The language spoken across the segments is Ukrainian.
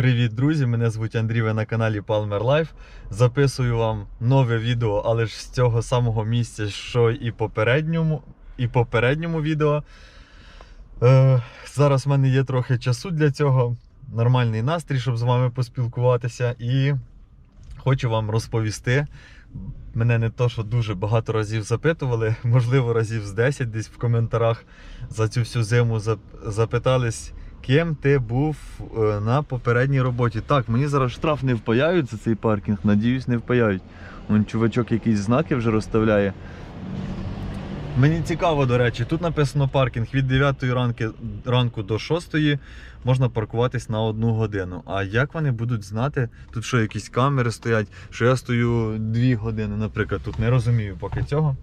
Привіт, друзі! Мене звуть Андрій, ви на каналі Palmer Life. Записую вам нове відео, але ж з цього самого місця, що і попередньому, і попередньому відео. Е, зараз в мене є трохи часу для цього. Нормальний настрій, щоб з вами поспілкуватися. І хочу вам розповісти. Мене не то, що дуже багато разів запитували, можливо, разів з 10 десь в коментарях за цю всю зиму запитались, ким ти був е, на попередній роботі. Так, мені зараз штраф не впаяють за цей паркінг, надіюсь, не впаяють. Вон чувачок якісь знаки вже розставляє. Мені цікаво, до речі, тут написано паркінг від 9 ранки, ранку до 6 можна паркуватись на одну годину. А як вони будуть знати, тут що якісь камери стоять, що я стою 2 години, наприклад, тут не розумію поки цього.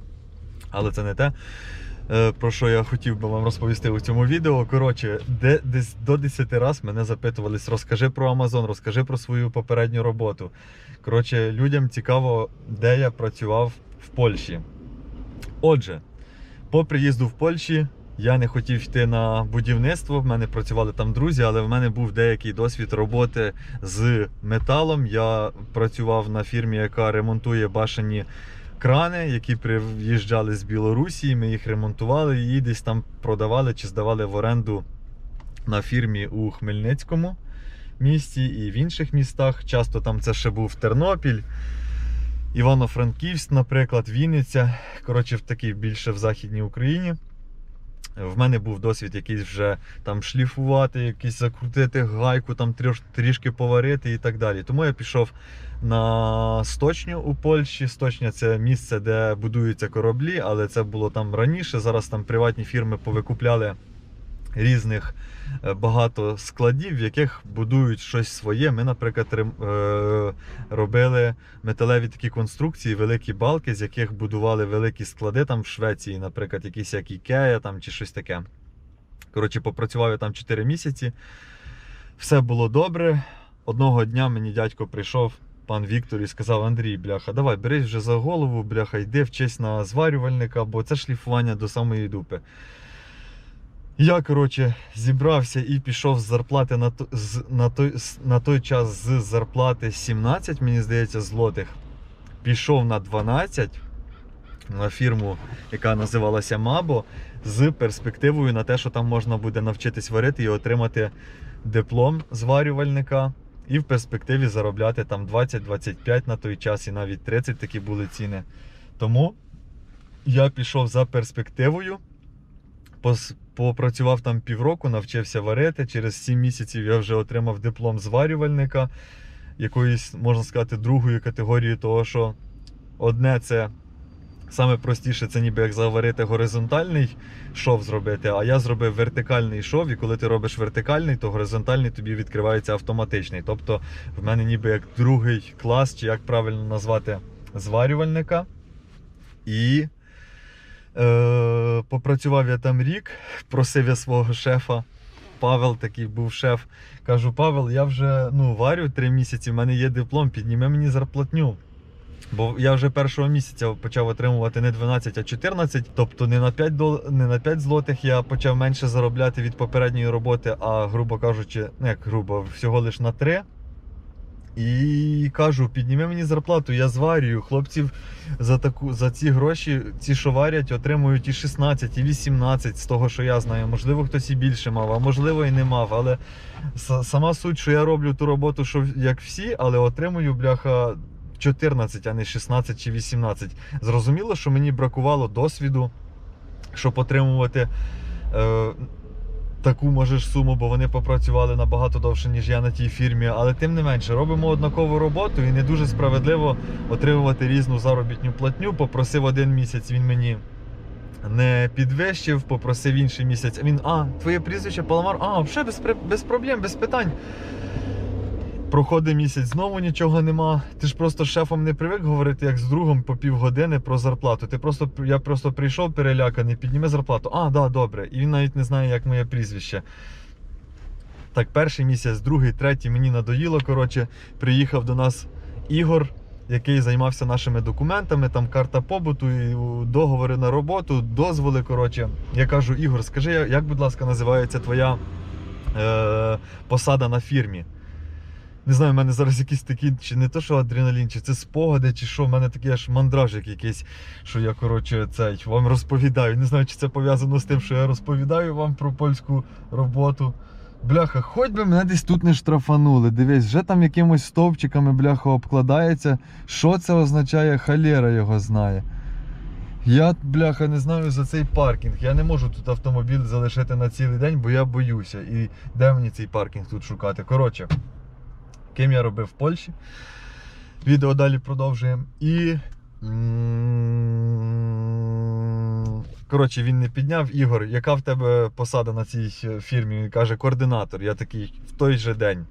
Але це не те, про що я хотів би вам розповісти у цьому відео. Коротше, де, десь до 10 разів мене запитувались, розкажи про Amazon, розкажи про свою попередню роботу. Коротше, людям цікаво, де я працював в Польщі. Отже, по приїзду в Польщі я не хотів йти на будівництво. В мене працювали там друзі, але в мене був деякий досвід роботи з металом. Я працював на фірмі, яка ремонтує башені крани, які приїжджали з Білорусі. Ми їх ремонтували і десь там продавали чи здавали в оренду на фірмі у Хмельницькому місті і в інших містах. Часто там це ще був Тернопіль. Івано-Франківськ, наприклад, Вінниця. Коротше, в такій більше в Західній Україні. В мене був досвід якийсь вже там шліфувати, якийсь закрутити гайку, там трьош- трішки поварити і так далі. Тому я пішов на Сточню у Польщі. Сточня це місце, де будуються кораблі, але це було там раніше. Зараз там приватні фірми повикупляли різних е, багато складів, в яких будують щось своє. Ми, наприклад, е, робили металеві такі конструкції, великі балки, з яких будували великі склади там в Швеції, наприклад, якісь як Ікея там чи щось таке. Коротше, попрацював я там 4 місяці. Все було добре. Одного дня мені дядько прийшов, пан Віктор, і сказав: Андрій, бляха, давай, берись вже за голову, бляха, йди вчись на зварювальника, бо це шліфування до самої дупи. Я, коротше, зібрався і пішов з зарплати на, з, на, той, на той час з зарплати 17, мені здається, злотих. Пішов на 12 на фірму, яка називалася Мабо, з перспективою на те, що там можна буде навчитись варити і отримати диплом зварювальника. І в перспективі заробляти там 20-25 на той час, і навіть 30 такі були ціни. Тому я пішов за перспективою. Попрацював там півроку, навчився варити. Через 7 місяців я вже отримав диплом зварювальника якоїсь, можна сказати, другої категорії, того що одне це саме простіше, це ніби як заварити горизонтальний шов зробити, а я зробив вертикальний шов, і коли ти робиш вертикальний, то горизонтальний тобі відкривається автоматичний. Тобто в мене ніби як другий клас, чи як правильно назвати зварювальника. І Е, попрацював я там рік, просив я свого шефа. Павел такий був шеф. Кажу, Павел, я вже ну, варю три місяці, в мене є диплом, підніми мені зарплатню. Бо я вже першого місяця почав отримувати не 12, а 14. Тобто не на 5, дол... не на 5 злотих я почав менше заробляти від попередньої роботи, а грубо кажучи, ну як грубо, всього лиш на 3. І кажу, підніми мені зарплату, я зварюю. Хлопців за таку за ці гроші, ці, що варять, отримують і 16, і 18 з того, що я знаю. Можливо, хтось і більше мав, а можливо і не мав. Але сама суть, що я роблю ту роботу, що як всі, але отримую бляха 14, а не 16 чи 18. Зрозуміло, що мені бракувало досвіду, щоб отримувати. Е, Таку можеш суму, бо вони попрацювали набагато довше, ніж я на тій фірмі. Але тим не менше, робимо однакову роботу і не дуже справедливо отримувати різну заробітну платню. Попросив один місяць, він мені не підвищив, попросив інший місяць. Він, а, твоє прізвище Паламар, а, вже без, без проблем, без питань. Проходить місяць, знову нічого нема. Ти ж просто з шефом не привик говорити, як з другом по півгодини про зарплату. Ти просто, я просто прийшов переляканий, підніми зарплату. А, да, добре. І він навіть не знає, як моє прізвище. Так, перший місяць, другий, третій мені надоїло. Коротше, приїхав до нас Ігор, який займався нашими документами, там карта побуту, і договори на роботу, дозволи. Коротше, я кажу, Ігор, скажи, як, будь ласка, називається твоя е, посада на фірмі? Не знаю, в мене зараз якісь такі, чи не то, що адреналін, чи це спогади, чи що, в мене такий аж мандражик якийсь, що я, коротше, цей, вам розповідаю. Не знаю, чи це пов'язано з тим, що я розповідаю вам про польську роботу. Бляха, хоч би мене десь тут не штрафанули. Дивись, вже там якимось стовпчиками бляха обкладається. Що це означає, халера його знає. Я, бляха, не знаю за цей паркінг. Я не можу тут автомобіль залишити на цілий день, бо я боюся. І де мені цей паркінг тут шукати? Коротше, ким я робив в Польщі. Відео далі продовжуємо. І. Коротше, він не підняв. Ігор, яка в тебе посада на цій фірмі? Він каже, координатор. Я такий в той же день.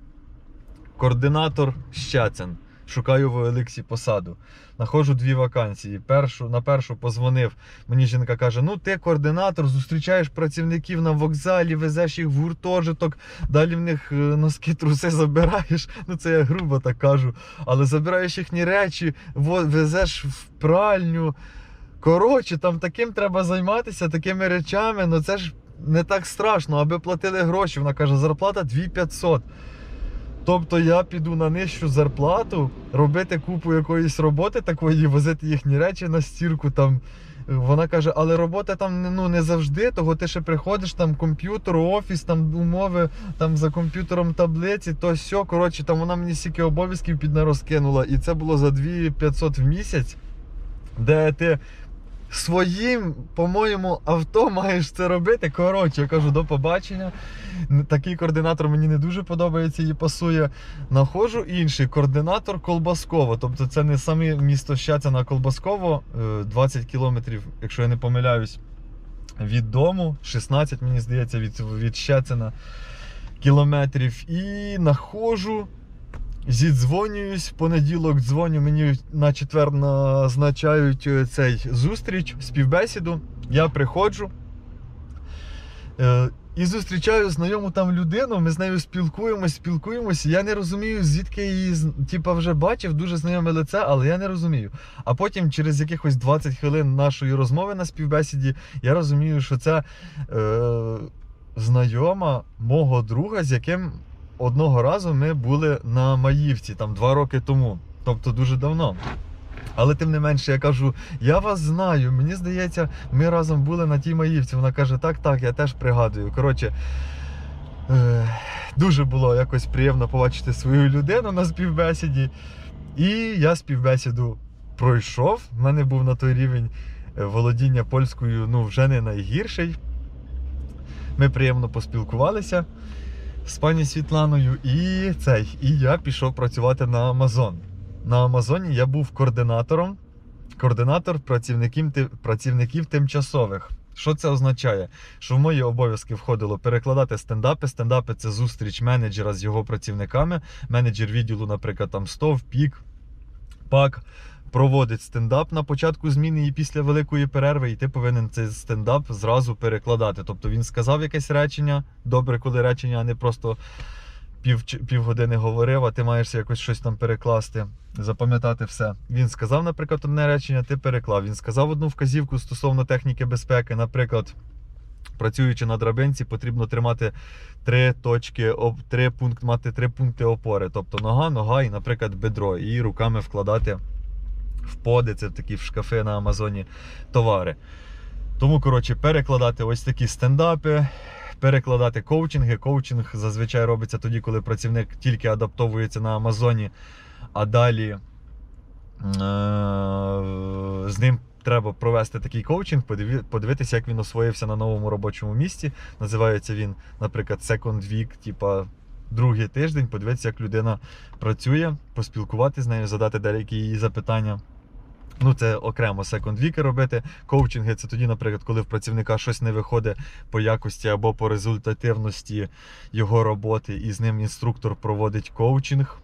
Координатор Щацин. Шукаю в Еликсі посаду. Находжу дві вакансії. Першу, на першу позвонив. Мені жінка каже: ну ти координатор, зустрічаєш працівників на вокзалі, везеш їх в гуртожиток, далі в них е, носки, труси забираєш. Ну це я грубо так кажу. Але забираєш їхні речі, везеш в пральню. Коротше, там таким треба займатися, такими речами. Ну це ж не так страшно, аби платили гроші. Вона каже, зарплата 2500. Тобто я піду на нижчу зарплату, робити купу якоїсь роботи такої, возити їхні речі на стірку. Там. Вона каже, але робота там ну, не завжди, того ти ще приходиш, там комп'ютер, офіс, там умови, там за комп'ютером таблиці, то все. Коротше, там вона мені стільки обов'язків під розкинула. І це було за 2500 в місяць, де ти своїм, по-моєму, авто маєш це робити. Коротше, я кажу, до побачення. Такий координатор мені не дуже подобається і пасує. Находжу інший координатор Колбасково. Тобто це не саме місто Щацяна, а Колбасково, е, 20 кілометрів, якщо я не помиляюсь, від дому, 16, мені здається, від, від Щацяна кілометрів. І находжу. Зідзвонююсь, в понеділок дзвоню, мені на четвер назначають е, цей зустріч, співбесіду. Я приходжу е, і зустрічаю знайому там людину. Ми з нею спілкуємось, спілкуємось. Я не розумію, звідки її типа, вже бачив, дуже знайоме лице, але я не розумію. А потім, через якихось 20 хвилин нашої розмови на співбесіді, я розумію, що це е, знайома мого друга, з яким одного разу ми були на Маївці, там два роки тому, тобто дуже давно. Але тим не менше, я кажу, я вас знаю. Мені здається, ми разом були на тій Маївці. Вона каже, так, так, я теж пригадую. Коротше, е, дуже було якось приємно побачити свою людину на співбесіді. І я співбесіду пройшов. У мене був на той рівень е, володіння польською, ну, вже не найгірший. Ми приємно поспілкувалися з пані Світланою, і цей, і я пішов працювати на Амазон. На Амазоні я був координатором, координатор працівників, працівників тимчасових. Що це означає? Що в мої обов'язки входило перекладати стендапи. Стендапи це зустріч менеджера з його працівниками. Менеджер відділу, наприклад, там стов, пік, пак. Проводить стендап на початку зміни і після великої перерви, і ти повинен цей стендап зразу перекладати. Тобто він сказав якесь речення, добре, коли речення, а не просто пів, півгодини говорив, а ти маєш якось щось там перекласти, запам'ятати все. Він сказав, наприклад, одне речення, ти переклав. Він сказав одну вказівку стосовно техніки безпеки. Наприклад, працюючи на драбинці, потрібно тримати три точки, три пункт, мати три пункти опори. Тобто нога, нога і, наприклад, бедро, і руками вкладати в поди, це в такі в шкафи на Амазоні товари. Тому, коротше, перекладати ось такі стендапи, перекладати коучинги. Коучинг зазвичай робиться тоді, коли працівник тільки адаптовується на Амазоні, а далі е- з ним треба провести такий коучинг, подивитися, як він освоївся на новому робочому місці. Називається він, наприклад, Second Week, типа другий тиждень, подивитися, як людина працює, поспілкуватися з нею, задати деякі її запитання. Ну, це окремо секонд-віки робити. Коучинги це тоді, наприклад, коли в працівника щось не виходить по якості або по результативності його роботи, і з ним інструктор проводить коучинг.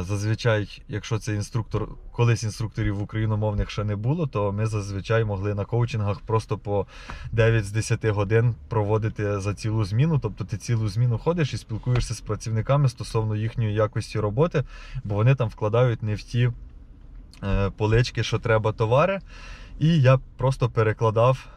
Зазвичай, якщо це інструктор, колись інструкторів україномовних ще не було, то ми зазвичай могли на коучингах просто по 9 з 10 годин проводити за цілу зміну. Тобто ти цілу зміну ходиш і спілкуєшся з працівниками стосовно їхньої якості роботи, бо вони там вкладають не в ті полички, що треба товари. І я просто перекладав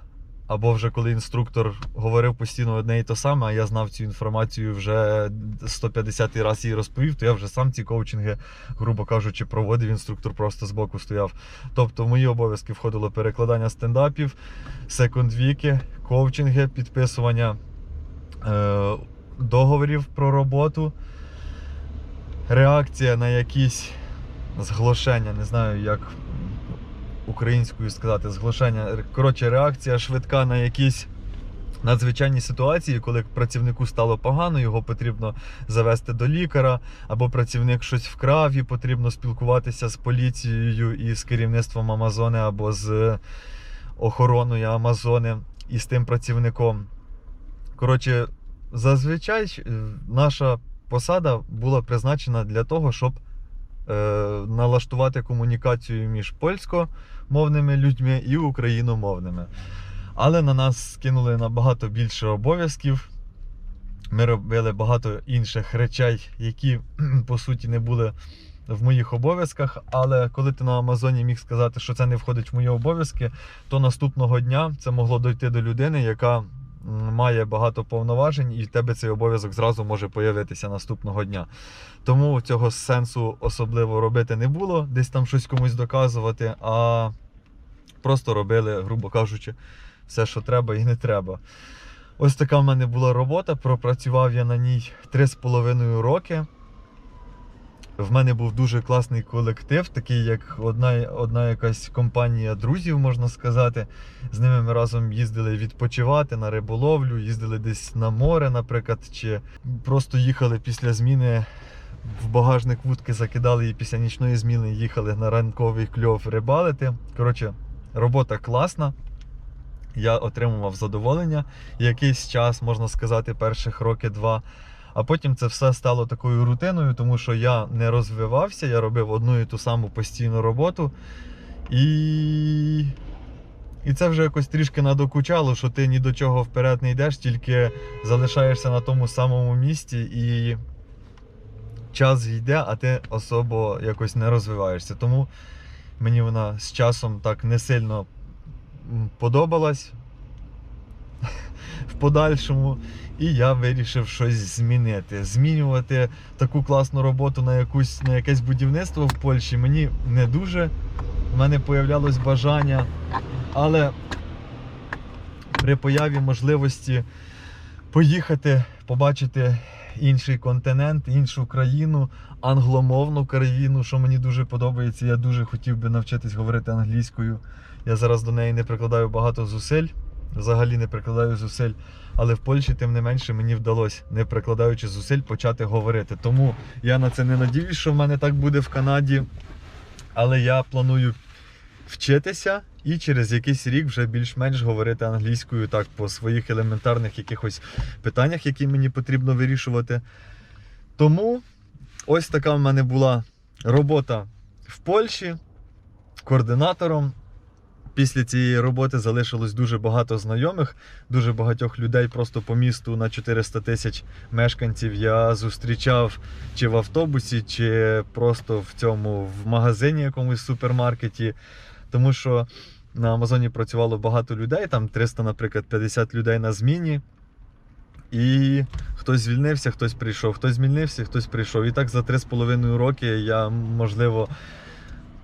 Або вже коли інструктор говорив постійно одне і те саме, а я знав цю інформацію вже 150 раз їй розповів, то я вже сам ці коучинги, грубо кажучи, проводив. Інструктор просто збоку стояв. Тобто в мої обов'язки входило перекладання стендапів, секонд-віки, коучинги, підписування е, договорів про роботу, реакція на якісь зглошення, не знаю, як українською сказати, зглушення. Коротше, реакція швидка на якісь надзвичайні ситуації, коли працівнику стало погано, його потрібно завести до лікаря, або працівник щось вкрав і потрібно спілкуватися з поліцією і з керівництвом Амазони або з охороною Амазони і з тим працівником. Коротше, зазвичай е, наша посада була призначена для того, щоб налаштувати комунікацію між польськомовними людьми і україномовними. Але на нас скинули набагато більше обов'язків. Ми робили багато інших речей, які по суті не були в моїх обов'язках. Але коли ти на Амазоні міг сказати, що це не входить в мої обов'язки, то наступного дня це могло дойти до людини, яка має багато повноважень, і в тебе цей обов'язок зразу може появитися наступного дня. Тому цього сенсу особливо робити не було, десь там щось комусь доказувати, а просто робили, грубо кажучи, все, що треба і не треба. Ось така в мене була робота. Пропрацював я на ній 3,5 роки. В мене був дуже класний колектив, такий як одна, одна якась компанія друзів, можна сказати. З ними ми разом їздили відпочивати на риболовлю, їздили десь на море, наприклад, чи просто їхали після зміни в багажник вудки, закидали і після нічної зміни їхали на ранковий кльов рибалити. Коротше, робота класна. Я отримував задоволення якийсь час, можна сказати, перших роки два. А потім це все стало такою рутиною, тому що я не розвивався, я робив одну і ту саму постійну роботу. І. І це вже якось трішки надокучало, що ти ні до чого вперед не йдеш, тільки залишаєшся на тому самому місці і час йде, а ти особо якось не розвиваєшся. Тому мені вона з часом так не сильно подобалась в подальшому. І я вирішив щось змінити. Змінювати таку класну роботу на якусь на якесь будівництво в Польщі мені не дуже. У мене появлялось бажання, але при появі можливості поїхати, побачити інший континент, іншу країну, англомовну країну, що мені дуже подобається. Я дуже хотів би навчитись говорити англійською. Я зараз до неї не прикладаю багато зусиль, взагалі не прикладаю зусиль. Але в Польщі, тим не менше, мені вдалося, не прикладаючи зусиль, почати говорити. Тому я на це не надіюсь, що в мене так буде в Канаді. Але я планую вчитися і через якийсь рік вже більш-менш говорити англійською так по своїх елементарних якихось питаннях, які мені потрібно вирішувати. Тому ось така в мене була робота в Польщі координатором. Після цієї роботи залишилось дуже багато знайомих, дуже багатьох людей просто по місту на 400 тисяч мешканців я зустрічав чи в автобусі, чи просто в цьому в магазині, якомусь супермаркеті. Тому що на Амазоні працювало багато людей, там 300, наприклад, 50 людей на зміні. І хтось звільнився, хтось прийшов, хтось звільнився, хтось прийшов. І так за 3,5 роки я, можливо,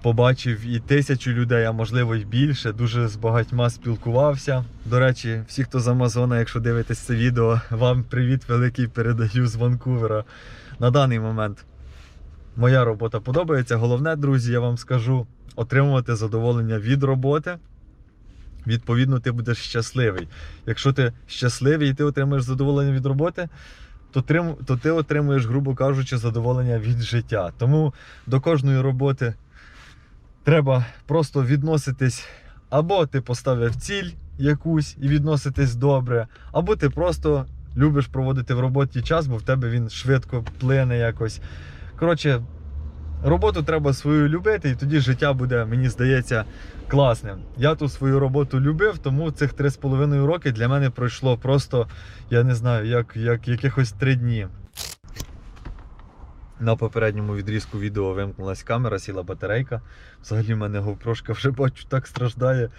побачив і тисячу людей, а можливо і більше. Дуже з багатьма спілкувався. До речі, всі, хто з Амазона, якщо дивитесь це відео, вам привіт великий передаю з Ванкувера. На даний момент моя робота подобається. Головне, друзі, я вам скажу, отримувати задоволення від роботи. Відповідно, ти будеш щасливий. Якщо ти щасливий і ти отримуєш задоволення від роботи, то, то ти отримуєш, грубо кажучи, задоволення від життя. Тому до кожної роботи треба просто відноситись, або ти поставив ціль якусь і відноситись добре, або ти просто любиш проводити в роботі час, бо в тебе він швидко плине якось. Коротше, роботу треба свою любити, і тоді життя буде, мені здається, класним. Я ту свою роботу любив, тому цих 3,5 роки для мене пройшло просто, я не знаю, як, як якихось 3 дні. На попередньому відрізку відео вимкнулась камера, сіла батарейка. Взагалі в мене GoPro вже бачу так страждає.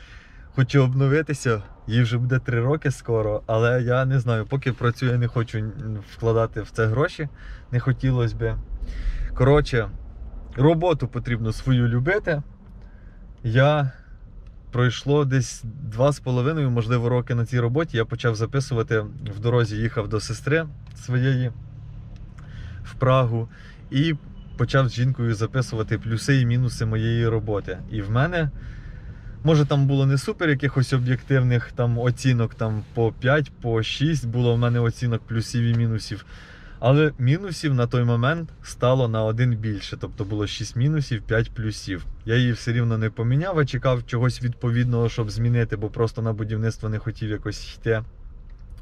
хочу обновитися. Їй вже буде 3 роки скоро, але я не знаю, поки працюю, я не хочу вкладати в це гроші. Не хотілося би. Коротше, роботу потрібно свою любити. Я пройшло десь 2,5, можливо, роки на цій роботі. Я почав записувати в дорозі, їхав до сестри своєї в Прагу і почав з жінкою записувати плюси і мінуси моєї роботи. І в мене, може, там було не супер якихось об'єктивних там оцінок там по 5, по 6 було в мене оцінок плюсів і мінусів. Але мінусів на той момент стало на один більше. Тобто було 6 мінусів, 5 плюсів. Я її все рівно не поміняв, а чекав чогось відповідного, щоб змінити, бо просто на будівництво не хотів якось йти.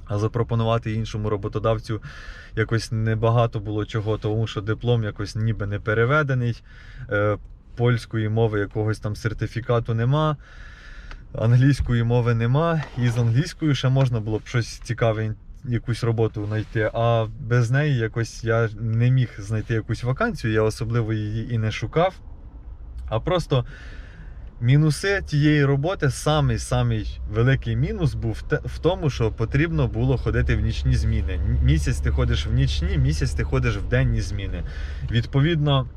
А запропонувати іншому роботодавцю якось небагато було чого, тому що диплом якось ніби не переведений, е, польської мови якогось там сертифікату нема, англійської мови нема, і з англійською ще можна було б щось цікаве, якусь роботу знайти. А без неї якось я не міг знайти якусь вакансію, я особливо її і не шукав. А просто мінуси тієї роботи, самий самий великий мінус був в тому, що потрібно було ходити в нічні зміни. Місяць ти ходиш в нічні, місяць ти ходиш в денні зміни. Відповідно,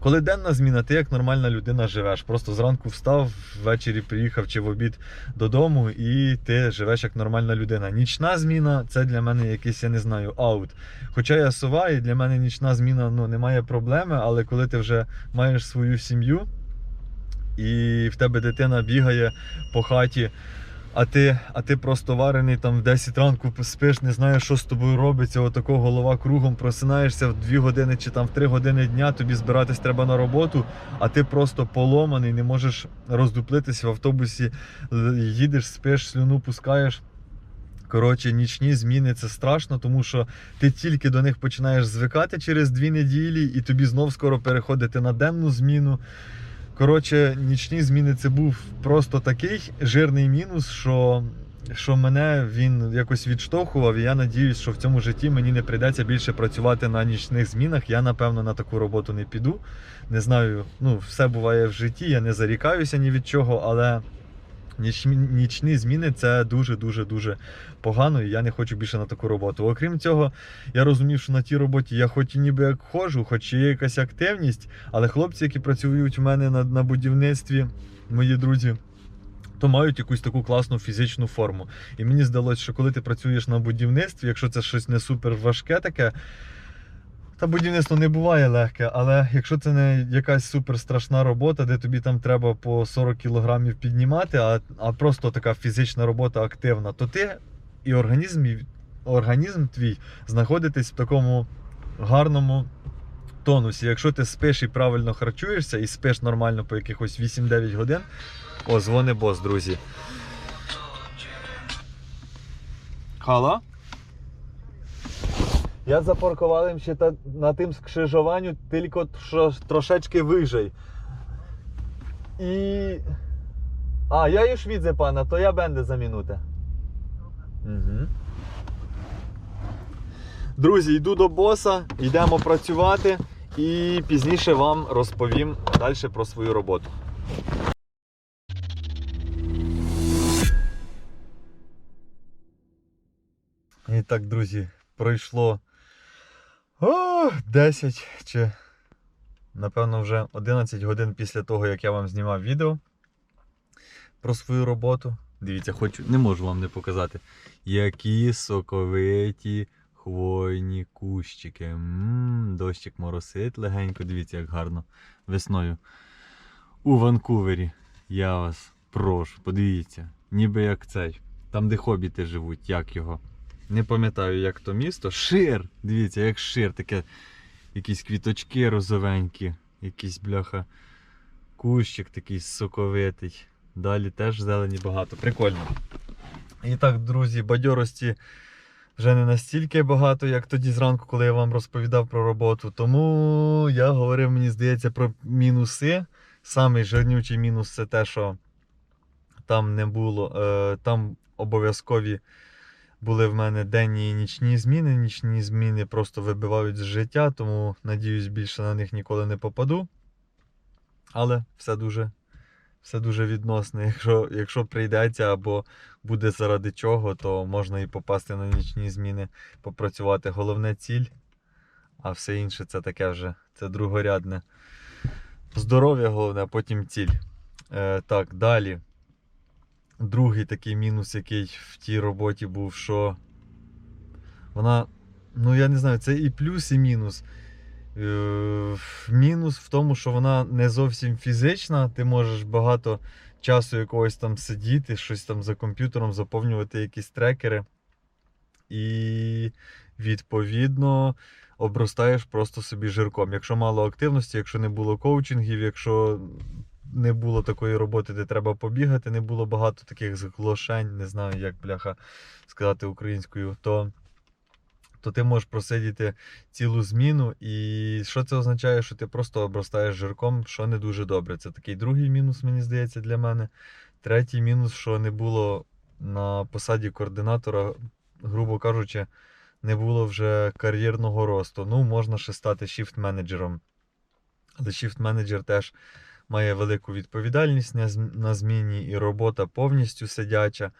коли денна зміна, ти як нормальна людина живеш. Просто зранку встав, ввечері приїхав чи в обід додому, і ти живеш як нормальна людина. Нічна зміна це для мене якийсь, я не знаю, аут. Хоча я сова, і для мене нічна зміна ну, немає проблеми, але коли ти вже маєш свою сім'ю, і в тебе дитина бігає по хаті, а ти, а ти просто варений там в 10 ранку спиш, не знаєш, що з тобою робиться, отако голова кругом просинаєшся в 2 години чи там в 3 години дня, тобі збиратись треба на роботу, а ти просто поломаний, не можеш роздуплитись в автобусі, їдеш, спиш, слюну пускаєш. Коротше, нічні зміни це страшно, тому що ти тільки до них починаєш звикати через дві неділі, і тобі знов скоро переходити на денну зміну. Коротше, нічні зміни це був просто такий жирний мінус, що, що мене він якось відштовхував. І я надіюсь, що в цьому житті мені не прийдеться більше працювати на нічних змінах. Я, напевно, на таку роботу не піду. Не знаю, ну, все буває в житті, я не зарікаюся ні від чого, але нічні, зміни це дуже-дуже дуже погано, і я не хочу більше на таку роботу. Окрім цього, я розумів, що на тій роботі я хоч і ніби як ходжу, хоч і є якась активність, але хлопці, які працюють у мене на, на будівництві, мої друзі. То мають якусь таку класну фізичну форму. І мені здалося, що коли ти працюєш на будівництві, якщо це щось не супер важке таке, та будівництво не буває легке, але якщо це не якась супер страшна робота, де тобі там треба по 40 кілограмів піднімати, а, а просто така фізична робота активна, то ти і організм, і організм твій знаходитесь в такому гарному тонусі. Якщо ти спиш і правильно харчуєшся, і спиш нормально по якихось 8-9 годин, о, дзвони бос, друзі. Хала? Я запаркував ще на тим скрижуванню, тільки трошечки вижej. І. А, я widzę pana, to ja będę za minutę. Угу. Друзі, йду до боса, йдемо працювати і пізніше вам розповім далі про свою роботу. І так, друзі, пройшло о, 10 чи напевно вже 11 годин після того, як я вам знімав відео про свою роботу. Дивіться, хочу, не можу вам не показати. Які соковиті хвойні кущики. Ммм, дощик моросить легенько. Дивіться, як гарно весною. У Ванкувері. Я вас прошу, подивіться, ніби як цей. Там, де хобіти живуть, як його. Не пам'ятаю, як то місто. Шир! Дивіться, як шир, таке. Якісь квіточки розовенькі, якийсь бляха. Кущик такий соковитий. Далі теж зелені багато. Прикольно. І так, друзі, бадьорості вже не настільки багато, як тоді зранку, коли я вам розповідав про роботу. Тому я говорив, мені здається, про мінуси. Самий жирнючий мінус це те, що там не було. Е, там обов'язкові були в мене денні і нічні зміни. Нічні зміни просто вибивають з життя, тому надіюсь, більше на них ніколи не попаду. Але все дуже все дуже відносно. Якщо, якщо прийдеться або буде заради чого, то можна і попасти на нічні зміни, попрацювати. Головне ціль, а все інше це таке вже це другорядне. Здоров'я головне, а потім ціль. Е, так, далі. Другий такий мінус, який в тій роботі був, що вона, ну я не знаю, це і плюс, і мінус. Е, Мінус в тому, що вона не зовсім фізична. Ти можеш багато часу якогось там сидіти, щось там за комп'ютером, заповнювати якісь трекери. І відповідно обростаєш просто собі жирком. Якщо мало активності, якщо не було коучингів, якщо не було такої роботи, де треба побігати, не було багато таких зглошень, не знаю, як бляха сказати українською, то то ти можеш просидіти цілу зміну. І що це означає? Що ти просто обростаєш жирком, що не дуже добре. Це такий другий мінус, мені здається, для мене. Третій мінус, що не було на посаді координатора, грубо кажучи, не було вже кар'єрного росту. Ну, можна ще стати шіфт-менеджером. Але шіфт-менеджер теж має велику відповідальність на зміні, і робота повністю сидяча.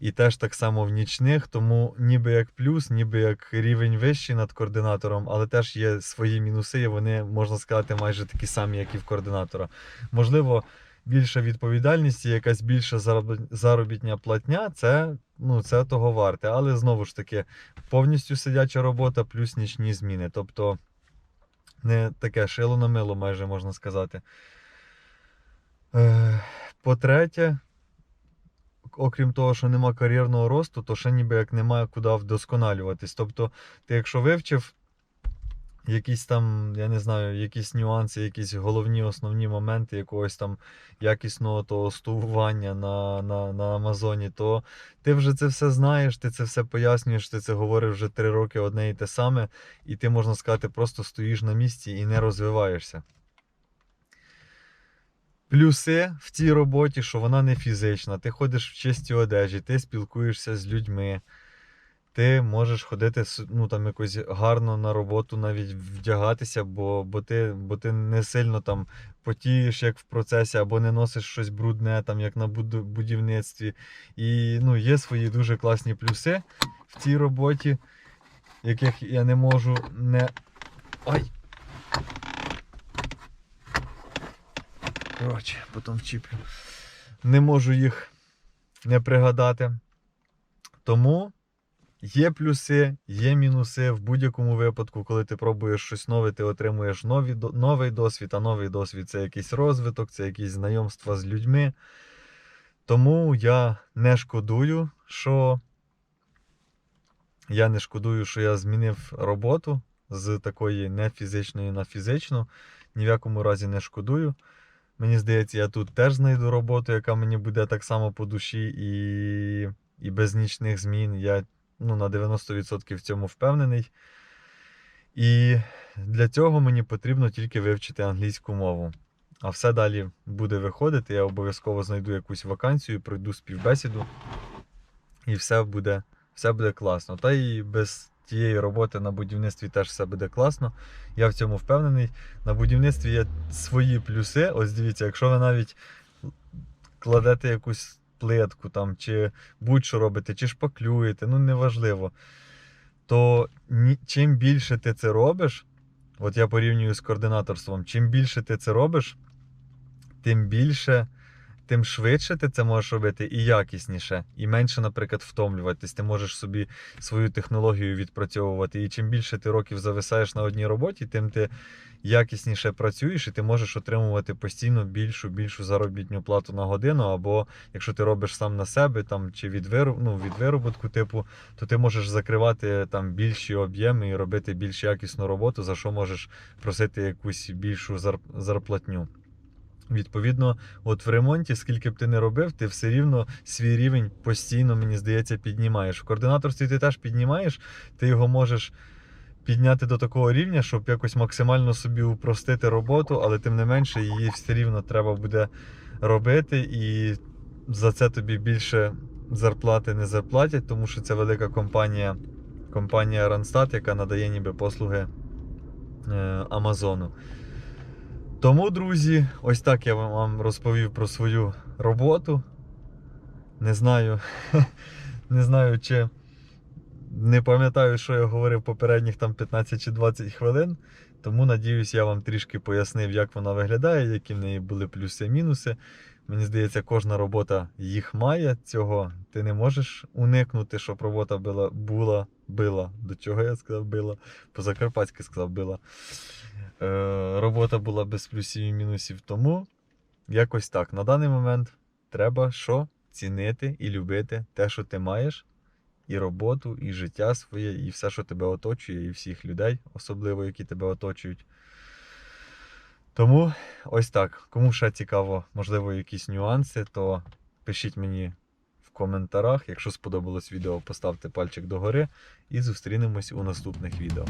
І теж так само в нічних, тому ніби як плюс, ніби як рівень вищий над координатором, але теж є свої мінуси, і вони, можна сказати, майже такі самі, як і в координатора. Можливо, більша відповідальність і якась більша заробітня платня, це, ну, це того варте. Але знову ж таки, повністю сидяча робота плюс нічні зміни. Тобто не таке шило на мило, майже можна сказати. Е, По-третє, окрім того, що нема кар'єрного росту, то ще ніби як немає куди вдосконалюватись. Тобто, ти якщо вивчив якісь там, я не знаю, якісь нюанси, якісь головні основні моменти якогось там якісного того стувування на, на, на Амазоні, то ти вже це все знаєш, ти це все пояснюєш, ти це говориш вже три роки одне і те саме, і ти, можна сказати, просто стоїш на місці і не розвиваєшся. Плюси в цій роботі, що вона не фізична. Ти ходиш в чистій одежі, ти спілкуєшся з людьми, ти можеш ходити ну, там, якось гарно на роботу, навіть вдягатися, бо, бо, ти, бо ти не сильно там потієш, як в процесі, або не носиш щось брудне, там, як на будівництві. І ну, є свої дуже класні плюси в цій роботі, яких я не можу не. Ай! Коротше, потім вчіплю. Не можу їх не пригадати. Тому є плюси, є мінуси. В будь-якому випадку, коли ти пробуєш щось нове, ти отримуєш нові, новий досвід, а новий досвід це якийсь розвиток, це якісь знайомства з людьми. Тому я не шкодую, що я не шкодую, що я змінив роботу з такої нефізичної на фізичну. Ні в якому разі не шкодую. Мені здається, я тут теж знайду роботу, яка мені буде так само по душі, і, і без нічних змін. Я ну, на 90% в цьому впевнений. І для цього мені потрібно тільки вивчити англійську мову. А все далі буде виходити. Я обов'язково знайду якусь вакансію, пройду співбесіду, і все буде, все буде класно. Та і без тієї роботи на будівництві теж все буде класно. Я в цьому впевнений. На будівництві є свої плюси. Ось дивіться, якщо ви навіть кладете якусь плитку там, чи будь-що робите, чи шпаклюєте, ну неважливо. То чим більше ти це робиш, от я порівнюю з координаторством, чим більше ти це робиш, тим більше, тим швидше ти це можеш робити і якісніше, і менше, наприклад, втомлюватись. Ти можеш собі свою технологію відпрацьовувати. І чим більше ти років зависаєш на одній роботі, тим ти якісніше працюєш, і ти можеш отримувати постійно більшу більшу заробітну плату на годину. Або якщо ти робиш сам на себе, там чи від виру, ну, від вироботку, типу, то ти можеш закривати там більші об'єми і робити більш якісну роботу, за що можеш просити якусь більшу зар- зарплатню. Відповідно, от в ремонті, скільки б ти не робив, ти все рівно свій рівень постійно, мені здається, піднімаєш. В координаторстві ти теж піднімаєш, ти його можеш підняти до такого рівня, щоб якось максимально собі упростити роботу, але тим не менше її все рівно треба буде робити, і за це тобі більше зарплати не заплатять, тому що це велика компанія, компанія Randstad, яка надає ніби послуги е. Тому, друзі, ось так я вам- розповів про свою роботу. Не знаю, не знаю, чи не пам'ятаю, що я говорив попередніх там 15 чи 20 хвилин. Тому надіюсь, я вам трішки пояснив, як вона виглядає, які в неї були плюси і мінуси. Мені здається, кожна робота їх має. Цього ти не можеш уникнути, щоб робота була, була била. До чого я сказав била? По-закарпатськи сказав била. Е, робота була без плюсів і мінусів. Тому якось так. На даний момент треба що? Цінити і любити те, що ти маєш, і роботу, і життя своє, і все, що тебе оточує, і всіх людей, особливо, які тебе оточують. Тому ось так. Кому ще цікаво, можливо, якісь нюанси, то пишіть мені в коментарях. Якщо сподобалось відео, поставте пальчик догори і зустрінемось у наступних відео.